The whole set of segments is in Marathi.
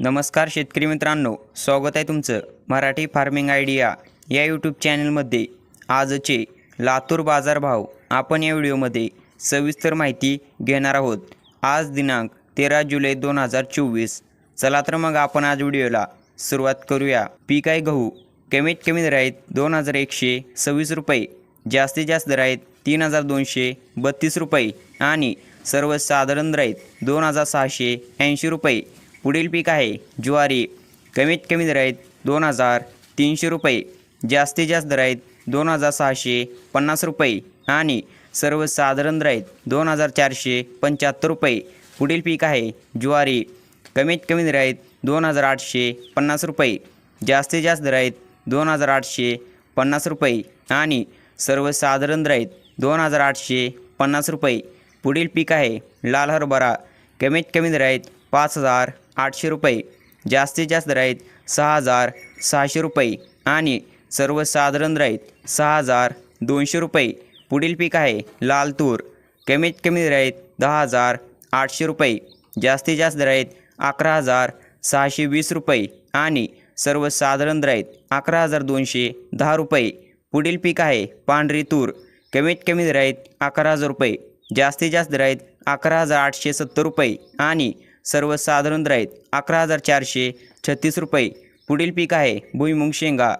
नमस्कार शेतकरी मित्रांनो स्वागत आहे तुमचं मराठी फार्मिंग आयडिया या यूट्यूब चॅनलमध्ये. आजचे लातूर बाजारभाव आपण या व्हिडिओमध्ये सविस्तर माहिती घेणार आहोत. आज दिनांक तेरा जुलै दोन हजार चोवीस. चला तर मग आपण आज व्हिडिओला सुरुवात करूया. पीक आहे गहू कमीत कमी दर आहेत दोन हजार एकशे सव्वीस रुपये जास्तीत जास्त दर आहेत तीन हजार दोनशे बत्तीस रुपये आणि सर्वसाधारण दर आहेत दोन हजार सहाशे ऐंशी रुपये. पुढील पीक आहे. ज्वारी कमीत कमी दर आहेत दोन हजार तीनशे रुपये जास्तीत जास्त दर आहेत दोन हजार सहाशे पन्नास रुपये आणि सर्वसाधारण दर आहेत दोन हजार चारशे पंच्याहत्तर रुपये. पुढील पीक आहे. ज्वारी कमीत कमी दर आहेत दोन हजार आठशे पन्नास रुपये जास्तीत जास्त दर आहेत दोन हजार आठशे पन्नास रुपये आणि सर्वसाधारण दर आहेत दोन हजार आठशे पन्नास रुपये. पुढील पीक आहे. लाल हरभरा कमीत कमी दर आहेत पाच हजार आठशे रुपये. जास्तीत जास्त राहीत सहा हजार सहाशे रुपये आणि सर्वसाधारण राहीत सहा हजार दोनशे रुपये. पुढील पीक आहे लाल तूर. कमीत कमी राहीत दहा हजार आठशे रुपये. जास्तीत जास्त राहीत अकरा हजार सहाशे वीस रुपये आणि सर्वसाधारण राहीत अकरा हजार दोनशे दहा रुपये. पुढील पीक आहे पांढरी तूर. कमीत कमी राहीत अकरा हजार रुपये. जास्तीत जास्त राहीत अकरा हजार आठशे सत्तर रुपये आणि सर्वसाधारण राहीत आहेत अकरा हजार चारशे छत्तीस रुपये. पुढील पीक आहे भुईमुंग शेंगा.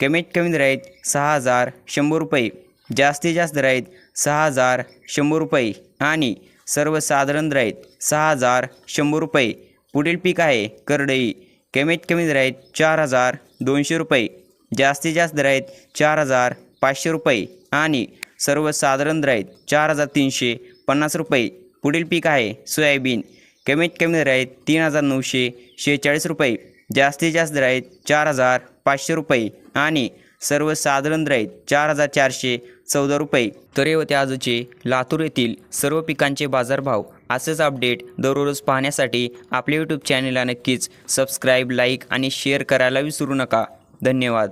कमीत कमी राहीत सहा हजार शंभर रुपये. जास्तीत जास्त राहीत आहेत सहा हजार शंभर रुपये आणि सर्वसाधारण राहीत सहा हजार शंभर रुपये. पुढील पीक आहे करडई. कमीत कमी राहीत चार हजार दोनशे रुपये. जास्तीत जास्त राहीत चार हजार पाचशे रुपये आणि सर्वसाधारण राहीत चार हजार तीनशे पन्नास रुपये. पुढील पीक आहे सोयाबीन. कमीत कमी दर आहेत तीन हजार नऊशे शेहेचाळीस रुपये. जास्तीत जास्त दर आहेत चार हजार पाचशे रुपये. आणि सर्वसाधारण दर आहेत चार हजार चारशे चौदा रुपये. तर हे होते आजचे लातूर येथील सर्व पिकांचे बाजारभाव असेच अपडेट दररोज पाहण्यासाठी आपल्या यूट्यूब चॅनलला नक्कीच सबस्क्राईब लाईक आणि शेअर करायला विसरू नका. धन्यवाद.